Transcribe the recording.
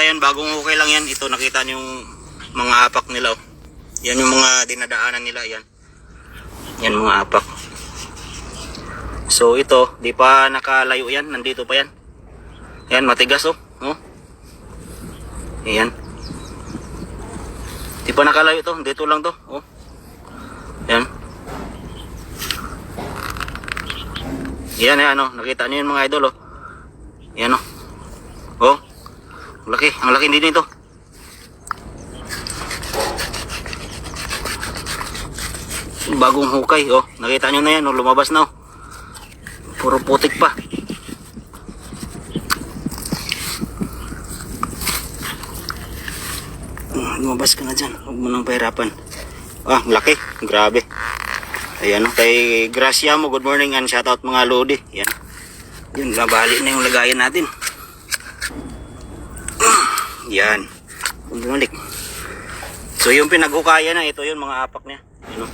nakita yan, bagong hukay lang yan. Ito, nakita niyo yung mga apak nila. Oh. Yan yung mga dinadaanan nila, yan. Yan mga apak. So ito, di pa nakalayo yan, nandito pa yan. Yan, matigas oh. oh. Yan. Di pa nakalayo to, dito lang to. Oh. Yan. Yan, yan, ano, nakita niyo yung mga idol, oh. Yan, oh. Laki, ang laki din ito. Bagong hukay, oh. Nakita nyo na yan, oh. Lumabas na, oh. Puro putik pa. Oh, lumabas ka na dyan. Huwag mo nang pahirapan. Ah, laki. Grabe. Ayan, oh. Kay Gracia mo, good morning and shoutout mga Lodi. Yan. Yun, nabali na yung lagayan natin. Yan. Bumalik. So yung pinaghukaya na, ito yun mga apak niya. Ano?